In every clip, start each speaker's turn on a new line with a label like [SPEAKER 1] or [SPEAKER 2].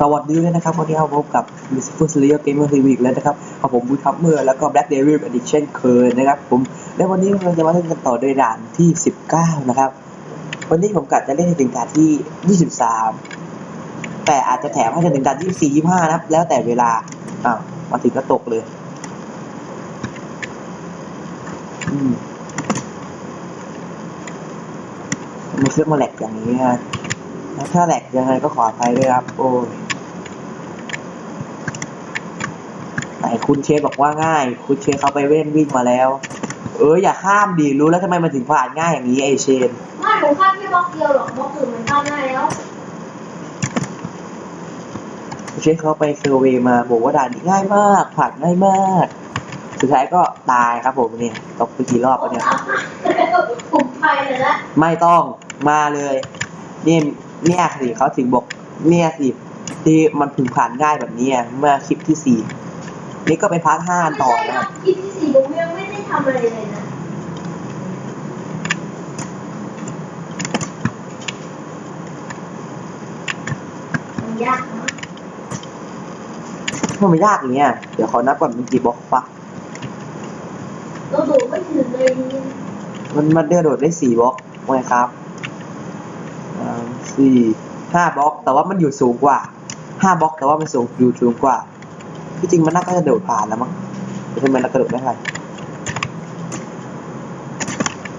[SPEAKER 1] สวัสดีเลยนะครับวันนี้เราพบกับ m i s f u s l e o Gamer TV อีกแล้วนะครับกับผมบูทับเมอร์แล้วก็ Black Devil Addiction เคยนะครับผมและวันนี้เราจะมาเล่นกันต่อโดยด่านที่ 19 นะครับ วันนี้ผมกะจะเล่นให้ถึงด่านที่ 23 แต่อาจจะแถมให้ถึงด่านที่4 25นะครับ แล้วแต่เวลาอ้าวมาถึงก็ตกเลยอืมมันเครื่องมาแหลกอย่างนี้นะถ้าแหลกยังไงก็ขออภัยด้วยครับ โอ้ย ไหนคุณเชฟบอกว่าง่าย คุณเชฟเขาไปเว้นวิ่งมาแล้ว เอออย่าข้ามดิรู้แล้วทำไมมันถึงผ่านง่ายอย่างนี้ไอเชน
[SPEAKER 2] ไม่หนูข้ามแค่บล็อกเดียวหรอกบล็อกอื่นมันข้ามได้แล้ว
[SPEAKER 1] คุณเชฟเขาไปเซอร์เวย์มาบอกว่าด่านนี้ง่ายมาก ผ่านง่ายมาก สุดท้ายก็ตายครับผมเนี่ยตกไปกี่รอบ
[SPEAKER 2] ผม
[SPEAKER 1] แล้วเนี่ย
[SPEAKER 2] ตามผมไปเลยละ
[SPEAKER 1] ไม่ต้องมาเลยเนี่ยเนี่ยสิเขาถึงบอกเนี่ยสิที่มันถึงผ่านง่ายแบบนี้อะเมื่อคลิปที่สี่ นี่ก็เป็นพาร์ทห้าต่อ
[SPEAKER 2] ไม่ใช่
[SPEAKER 1] นะ
[SPEAKER 2] ค
[SPEAKER 1] ค
[SPEAKER 2] รั
[SPEAKER 1] รั
[SPEAKER 2] บบคลิปที่สี่ผมยังไม่ได้ทำอะไรเลยนะมันยากนะ
[SPEAKER 1] ถ้ามันยากอย่างเงี้ย เดี๋ยวขอนับก่อนมันกี่บล็อกปะ
[SPEAKER 2] เราดูไม่ถึงเลยนี่
[SPEAKER 1] มันมันเดินโดดได้สี่บล็อกไงครับสามสี่ห้าบล็อก แต่ว่ามันอยู่สูงกว่าห้าบล็อก แต่ว่ามันสูงอยู่สูงกว่า ที่จริงมันน่าจะโดดผ่านแล้วมั้งแต่ทำไมเรากระโดดไม่ทัน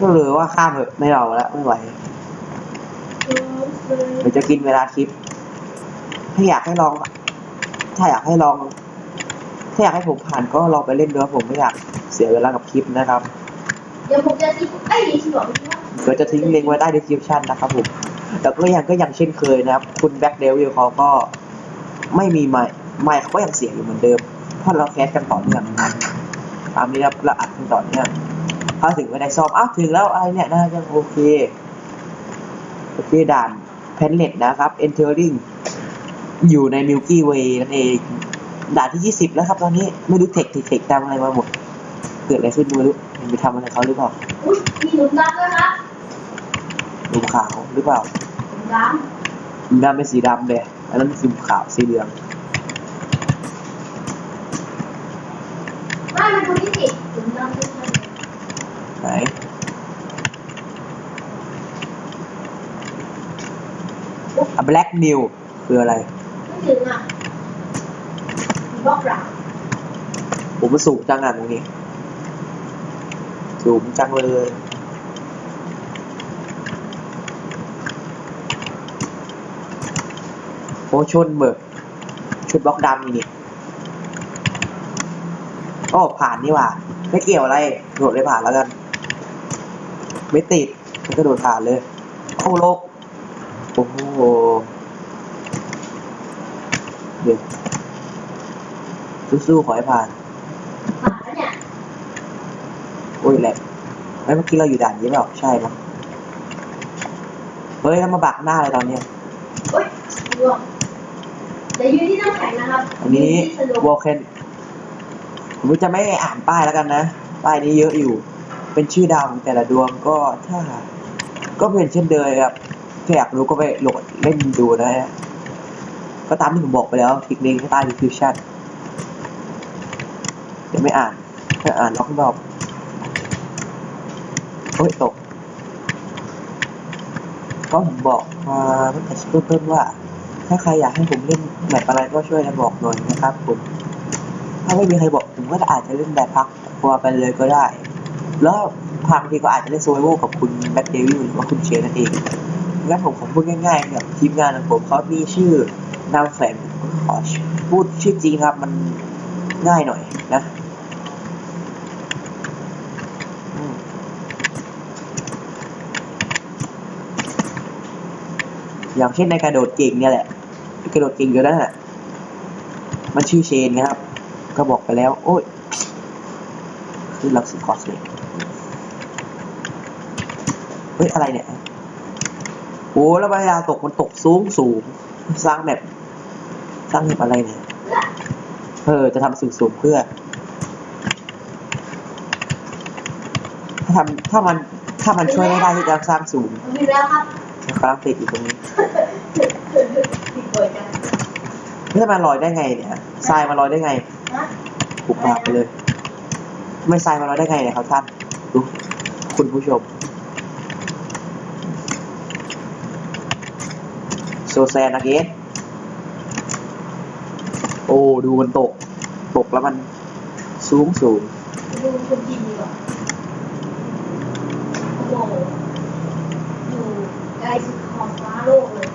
[SPEAKER 1] ก็เลยว่าข้ามเถอะไม่เราแล้วไม่ไหวเดี๋ยวจะกินเวลาคลิป ถ้าอยากให้ลอง ถ้าอยากให้ลอง ถ้าอยากให้ผมผ่านก็ลองไปเล่นดูครับผมไม่อยากเสียเวลากับคลิปนะครับ
[SPEAKER 2] เดี๋ยวผมจะทิ้งไอ้ยที่บอกว่า
[SPEAKER 1] เดี๋ยวจะทิ้งลิงก์ไว้ใต้ description นะครับผม แล้วก็ยังก็ยังเช่นเคยนะครับ คุณแบ็คเดวิลเขาก็ไม่มีไมค์ ไมค์เขาก็ยังเสียงอยู่เหมือนเดิม เพราะเราแคสกันต่อเนื่องตามนี้ครับเราอัดกันต่อเนื่องถ้าถึงไม่ได้ซ่อมอ้าวถึงแล้วอะไรเนี่ยน่าจะโอเคโอเคด่านแพนเน็ตนะครับ entering อยู่ใน Milky Way นั่นเองด่านที่ 20 แล้วครับ ตอนนี้ไม่รู้เทคเทคทำอะไรมาหมด เกิดอะไรขึ้นไม่รู้มันไปทำอะไรเขาหรือเปล่า
[SPEAKER 2] อุ้ยมีหลุมดำด้วยครับ
[SPEAKER 1] หลุมขาวหรือเปล่า
[SPEAKER 2] หลุมด
[SPEAKER 1] หลุมดำเป็นสีดำเลยอันนั้นสีขาวสีเหลืองำ
[SPEAKER 2] ไม่มันดูที่ติดหลุมดำด้วยกัน
[SPEAKER 1] ไหนอะ black new คืออะไร
[SPEAKER 2] ไม่ถึงอะบล็อกหลัง
[SPEAKER 1] ผมมันสูงจังอะตรงนี้ สูงจังเลยโอ้ชนเบิกชุดบล็อกดำนี่ โอ้ผ่านนี่หว่า ไม่เกี่ยวอะไรโดดเลยผ่านแล้วกัน ไม่ติดมันก็โดดผ่านเลยเข้าโลกโอ้โหเดี๋ยวสู้ๆขอให้ผ่าน
[SPEAKER 2] ผ่านแล้วเนี่ย
[SPEAKER 1] โอ้ยแหลกแล้วเมื่อกี้เราอยู่ด่านนี้เปล่าใช่มั้งเฮ้ยแล้วมาบักหน้าเลยตอนเนี้ย
[SPEAKER 2] โอ๊ยรวมเดี๋ยวยืนที่น้ำแข็งนะครับ
[SPEAKER 1] อันนี้
[SPEAKER 2] ยืที่สนุก
[SPEAKER 1] วอลเคน ผมจะไม่อ่านป้ายแล้วกันนะ ป้ายนี้เยอะอยู่ เป็นชื่อดาวของแต่ละดวงก็ถ้า ก็เป็นเช่นเดิมครับถ้าอยากรู้ก็ไปโหลดเล่นดูนะฮะก็ตามที่ผมบอกไปแล้วคลิกลิงก์ใต้ดีสคริปชั่นเดี๋ยวไม่อ่านถ้าอ่านล็อกรอบโอ้ยตก ก็ผมบอกมาตั้งแต่ช่วงต้นว่า ถ้าใครอยากให้ผมเล่นแบบอะไรก็ช่วยกันบอกหน่อยนะครับผม ถ้าไม่มีใครบอกผมก็อาจจะเล่นแบบพักตัวไปเลยก็ได้ แล้วทางทีก็อาจจะเล่นโซเวอร์กับคุณแบ็คเดวิลหรือว่าคุณเชนนั่นเองงั้นผมขอพูดง่ายๆแบบทีมงานของผมเขามีชื่อนามแฝงผมขอพูดชื่อจริงครับมันง่ายหน่อยนะอย่างเช่นในกระโดดเก่งเนี่ยแหละกระโดดเก่งอยู่นั่นแหละมันชื่อเชนนะครับ ก็บอกไปแล้ว โอ้ยคือลักซิคอสเลยเฮ้ย อะไรเนี่ย โอ้แล้วเวลาตกมันตกสูงสูง สร้างแบบ สร้างแบบอะไรเนี่ย เออ จะทำสูงสูงเพื่อ ถ้าทำถ้ามัน ถ้ามันช่วยไม่ได้ที่จะสร้างสูง
[SPEAKER 2] มีแล้วครับ
[SPEAKER 1] กำลังติดอยู่ตรงนี้
[SPEAKER 2] ติดเปิดกัน
[SPEAKER 1] ไม่มาลอยได้ไงเนี่ยทรายมาลอยได้ไง
[SPEAKER 2] นะ
[SPEAKER 1] ปุกปากไปเลย ไม่ทรายมาลอยได้ไงเนี่ยครับท่านดูคุณผู้ชมโซแซนอเกนโอ้ ดูมันตก ตกแล้วมันสูงสูง
[SPEAKER 2] ดูคนกินดีกว่าโอ้โหอยู่ไกลสุดขอบฟ้าโลกเลย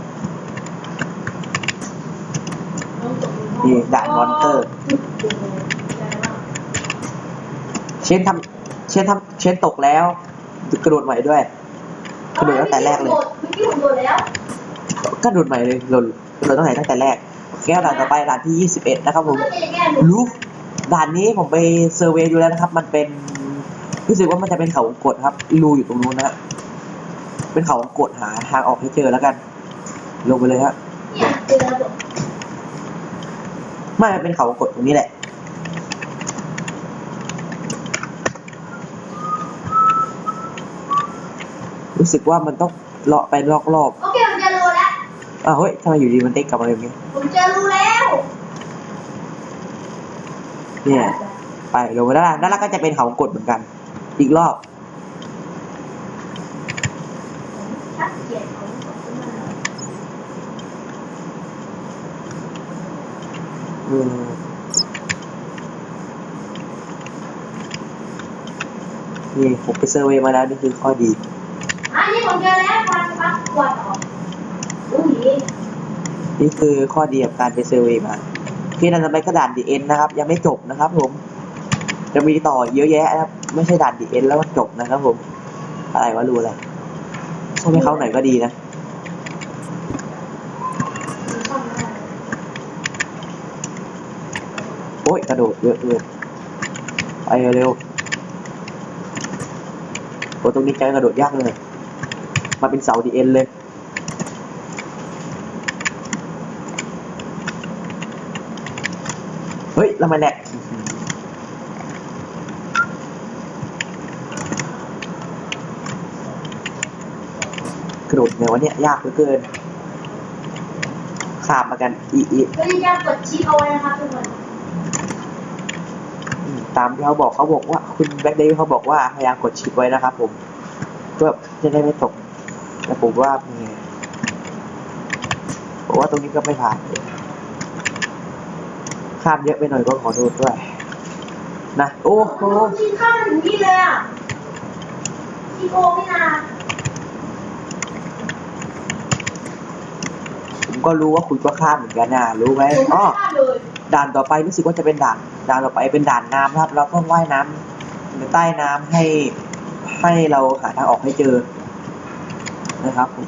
[SPEAKER 2] น้องตกอยู่ห้อง
[SPEAKER 1] นี่ด่านมอนเตอร์
[SPEAKER 2] โอ้โหใหญ่มาก
[SPEAKER 1] เชนทำเชนทำเชนตกแล้วกระโดดใหม่ด้วยกระโดดตั้งแต่แรกเลย
[SPEAKER 2] เมื่อกี้ผมโดดแล้ว
[SPEAKER 1] กระโดดใหม่เลยโดดกระโดดตั้งแต่ตั้งแต่แรกแก้วด่านต่อไปด่านที่ 21 นะครับผม
[SPEAKER 2] ก็จะแก้หนู
[SPEAKER 1] ลูฟด่านนี้ผมไปเซอร์เวย์ดูแล้วนะครับ มันเป็นรู้สึกว่ามันจะเป็นเขาวงกดครับรูอยู่ตรงนู้นนะฮะเป็นเขาวงกดหาทางออกให้เจอแล้วกัน ลงไปเลยฮะ
[SPEAKER 2] เนี่ยเจอระบบ
[SPEAKER 1] ไม่มันเป็นเขาวงกดตรงนี้แหละ รู้สึกว่ามันต้องเลาะไปรอบ
[SPEAKER 2] โอเคผมเจอรูแล้ว
[SPEAKER 1] ๆอ้าวเฮ้ยทำไมอยู่ดีมันเด้งกลับมาแบบนี้
[SPEAKER 2] ผมเจอรูแล้ว
[SPEAKER 1] เนี่ยไปลงไปด้านล่างด้านล่างก็จะเป็นเขาวงกดเหมือนกัน อีกรอบ
[SPEAKER 2] ชักเกียรของผมขึ้นมา
[SPEAKER 1] อืมนี่ผมไปเซอร์เวย์มาแล้วนี่คือข้อดี
[SPEAKER 2] อันนี้ ผมเจอแล้วฟันปักกวดออกอุ้ย
[SPEAKER 1] นี่คือข้อดีของการไปเซอร์เวย์มาพี่นันทำไมก็ด่านดีเอ็นนะครับ ยังไม่จบนะครับผมจะมีต่อเยอะแยะนะครับ ไม่ใช่ด่านดีเอ็นแล้วจบนะครับผม อะไรวะรู้อะไรช่วยให้เขาหน่อยก็ดีนะโอ้ยกระโดดเยอะเลยไปเร็วโอ้ตรงนี้ใจกระโดดยากเลย มาเป็นเสาดีเอ็นเลยเฮ้ยแล้วมันแหลกกระโดดไงวะเนี่ยยากเหลือเกินข้ามมากันอีอี
[SPEAKER 2] ก็จะกดชิปเอาไว้นะครับทุกคน
[SPEAKER 1] อืมตามที่เขาบอกเขาบอกว่า คุณแบ็คเดย์เขาบอกว่าพยายามกดชิปไว้นะครับผมเพื่อจะได้ไม่ตก แต่ผมว่าเป็นไงผมว่าตรงนี้ก็ไม่ผ่านเลยข้ามเยอะไปหน่อยก็ขอโทษด้วย นะ โอ้โห
[SPEAKER 2] ผมชิปข้ามถึงนี่เลยอะชิปโกไม่นา
[SPEAKER 1] ผมก็รู้ว่าคุณก็ข้ามเหมือนกันนะรู้ไหม
[SPEAKER 2] ผม
[SPEAKER 1] อ๋อ
[SPEAKER 2] ไม่ข้ามเลย
[SPEAKER 1] ด่านต่อไปรู้สึกว่าจะเป็นด่านด่านต่อไปเป็นด่านน้ำนะครับ เราต้องว่ายน้ำในใต้น้ำให้ให้เราหาทางออกให้เจอ นะครับผม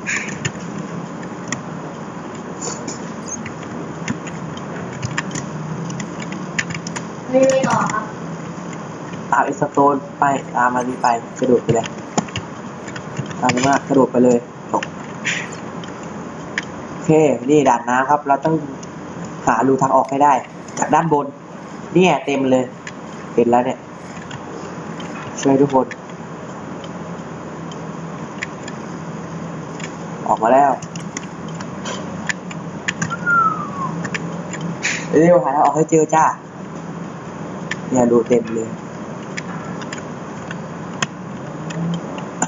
[SPEAKER 2] ไม่ไม่ต่อครับ
[SPEAKER 1] ตามไอสโตนไปตามมานี้ไปกระโดดไปเลยตามมากกระโดดไปเลยจบโอเคนี่ด่านน้ำครับ เราต้องหารูทางออกให้ได้ จากด้านบน เนี่ยเต็มเลยเห็นแล้วเนี่ยช่วยทุกคน ออกมาแล้วเร็วหาทางออกให้เจอจ้าเนี่ยรูเต็มเลย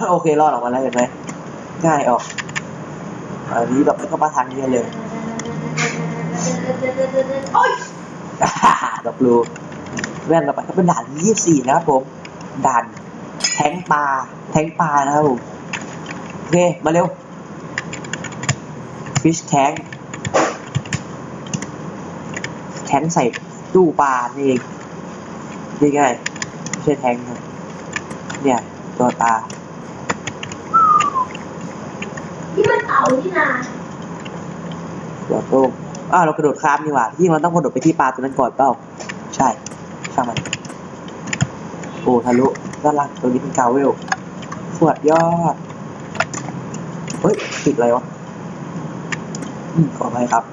[SPEAKER 1] โอเครอดออกมาแล้วเห็นไหมง่ายออกอันนี้แบบไม่เข้ามาทางนี้เลย
[SPEAKER 2] โอ๊ย
[SPEAKER 1] ดอกรูแว่นต่อไปก็เป็นด่านที่ยี่สิบสี่นะครับผมด่านแทงปลาแทงปลานะครับผมโอเคมาเร็ว fish tank แทงใส่ตู้ปลานี่เองนี่ไงไม่ใช่แทงนะเนี่ยตัวตา
[SPEAKER 2] นี่มันเต่านี่นา
[SPEAKER 1] เดี๋ยวต้มอ้าวเรากระโดดข้ามนี่หว่าที่มันต้องกระโดดไปที่ปลาตัวนั้นก่อนเปล่าใช่ช่างมันโอ้ทะลุด้านล่างตัวนี้เป็นกาวเวลสวดยอดเฮ้ยติดอะไรวะอืม ขออภัยครับ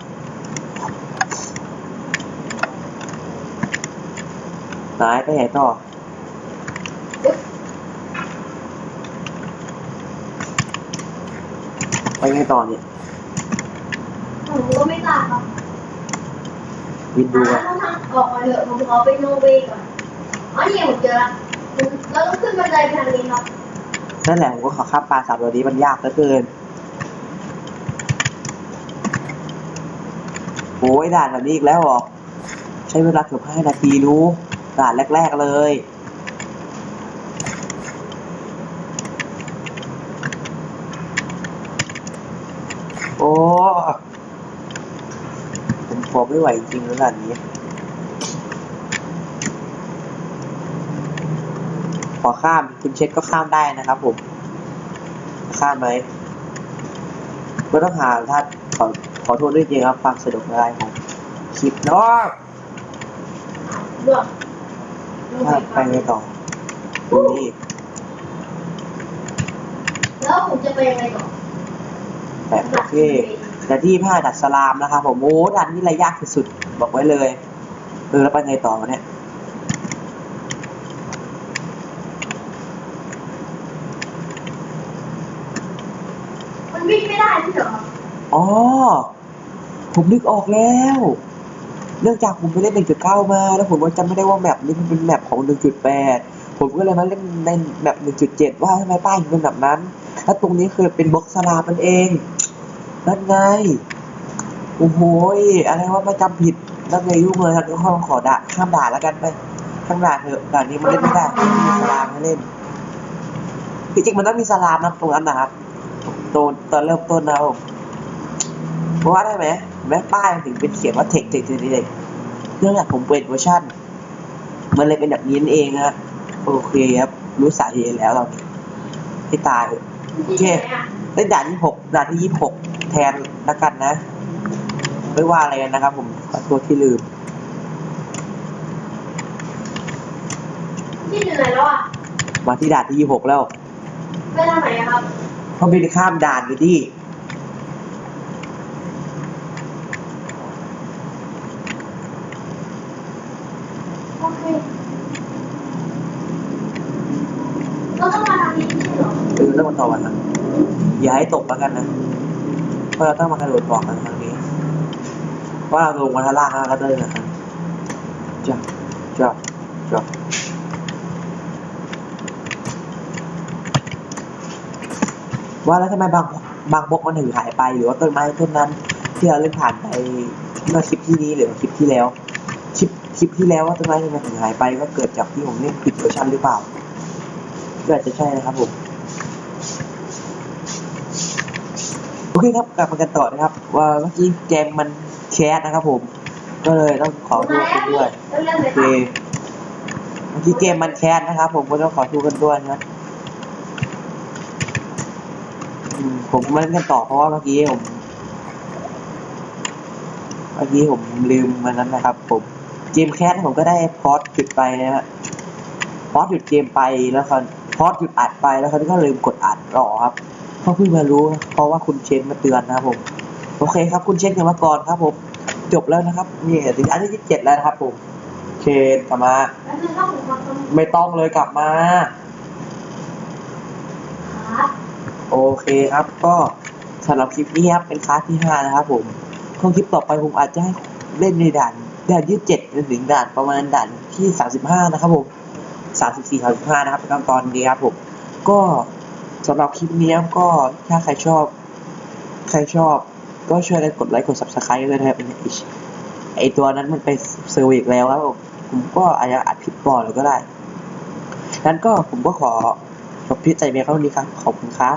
[SPEAKER 1] นายไปไหนต่อไปไงต่อเนี่ย
[SPEAKER 2] ผมก็ไม่กล้าครับ
[SPEAKER 1] วินดู
[SPEAKER 2] อ่า
[SPEAKER 1] อะ
[SPEAKER 2] ต้องทำออกมาเถอะผมขอไปโนเวย์ก่อนอ๋อนี่ผมเจอละเราต้องขึ้นบันไดไปทางนี้ครับ
[SPEAKER 1] นั่นแหละผมก็ขอข้ามปลาสามตัวนี้มันยากเหลือเกิน อ้ยด่านแบบนี้อีกแล้วหรอ ใช้เวลาเกือบห้านาทีรู้ด่านแรก ๆเลยโอ้ผมพอไม่ไหวจริงแล้วด่านนี้ ขอข้ามคุณเช็ดก็ข้ามได้นะครับผม ข้ามไหมไม่ต้องหาท่าน ขอขอโทษด้วยจริงครับความสะดวกอะไรของคลิปเนาะ
[SPEAKER 2] เลือก
[SPEAKER 1] ถ้าไปไงต่อดูนี่
[SPEAKER 2] แล้วผมจะไปยังไงต่อ
[SPEAKER 1] แต่โอเคแต่ที่ผ้าดัดสลามนะครับผมโอ้ด่านนี้ระยากที่สุดบอกไว้เลยเออแล้วไปไงต่อวะเนี่ย
[SPEAKER 2] มันวิ่งไม่ได้ที่เหรอครับ
[SPEAKER 1] อ๋อ ผมนึกออกแล้ว เนื่องจากผมไปเล่น1.9มา แล้วผมก็จำไม่ได้ว่าแมปนี้มันเป็นแมปของ1.8ผมก็เลยมาเล่นในแมป1.7ว่าทำไมป้ายถึงเป็นแบบนั้น แล้วตรงนี้คือเป็นบล็อกสลามมันเอง นั่นไง โอ้โหอะไรว่าไม่จำผิดนั่นไงยุ่งเลยครับทุกคนขอด่าข้ามด่าแล้วกันไปข้ามด่าเถอะด่านี้มันเล่นไม่ได้ไม่มีสลามให้เล่นจริงๆมันต้องมีสลามนะตรงนั้นนะครับตอนตอนเริ่มต้นนะครับ เพราะว่าได้ไหมแม้ป้ายมันถึงเป็นเขียนว่าเทคเทคเทคเทคเนื่องจากผมเปิดเวอร์ชันมันเลยเป็นแบบนี้นั่นเองนะโอเคครับรู้สาเหตุแล้วเราที่ตาย
[SPEAKER 2] ที่ไหนอะ
[SPEAKER 1] เล่นด่านที่หกด่านที่ยี่หกแทนละกันนะ ไม่ว่าอะไรกันนะครับ ผมขอโทษที่ลืม
[SPEAKER 2] ที่อยู่ไหนแล้วอะ
[SPEAKER 1] มาที่ด่านที่ยี่หกแล้ว
[SPEAKER 2] ไปทางไหนอะครับ
[SPEAKER 1] เพราะไม่ได้ข้ามด่านอยู่ที่
[SPEAKER 2] โอเคเราต้องมาทางนี้ที่เหรอ
[SPEAKER 1] เออแล้วมันต่อวันนะอย่าให้ตกแล้วกันนะเพราะเราต้องมากระโดดบอกกันทางนี้เพราเราลงมาทางล่างแล้วก็เดินะครับจ้ะจ้ะจ้ะว่าแล้วทำไมบางบางบกมันถึงหายไปหรือว่าต้นไม้ต้นนั้น ที่เราเล่นผ่านไปเมื่อคลิปที่นี้หรือคลิปที่แล้วคลิปคลิปที่แล้วว่าต้นไม้ทำไมถึงหายไปก็เกิดจากที่ผมเล่นปิดเวอร์ชันหรือเปล่าก็อาจจะใช่นะครับผม โอเคครับกลับมากันต่อนะครับ ว่าเมื่อกี้เกมมันแคสนะครับผม ก็เลยต้องขอโทษกันด้วย
[SPEAKER 2] เรื่อง
[SPEAKER 1] โอ
[SPEAKER 2] เค
[SPEAKER 1] เมื่อกี้เกมมันแคสนะครับ ผมก็ต้องขอโทษกันด้วยนะผมมาเล่นกันต่อเพราะว่าเมื่อกี้ผมเมื่อกี้ผมลืมมันนั้นนะครับ ผมเกมแคสผมก็ได้พอสหยุดไปนะฮะพอสหยุดเกมไปแล้วเขาพอสหยุดอัดไปแล้วเขาก็ลืมกดอัดต่อครับ เพราเพิ่งมารู้เพราะว่าคุณเชนมาเตือนนะครับผม โอเคครับ คุณเชนกันมาก่อนครับผม จบแล้วนะครับนี่ถึงอันที่ยี่สิบเจ็ดแล้วนะครับผม เชนกลับมา ไม่ต้องเลยกลับมา โอเคครับ ก็สำหรับคลิปนี้ครับเป็นคลาสที่ห้านะครับผมข้อคลิปต่อไปผมอาจจะให้เล่นในด่านด่านยี่สิบเจ็ดถึงด่านประมาณด่านที่สามสิบห้านะครับผมสามสิบสี่สามสิบห้านะครับตอนตอนนี้ครับผม ก็ สำหรับคลิปนี้ก็ถ้าใครชอบ ใครชอบก็ช่วยกดไลค์กด subscribe ด้วยนะครับไอตัวนั้นมันไปเซอร์วิสแล้วครับผมก็อาจจะอัดผิดก่อนเลยก็ได้นั้นก็ผมก็ขอจบพิจใจเมียเท่านี้ครับ ขอบคุณครับ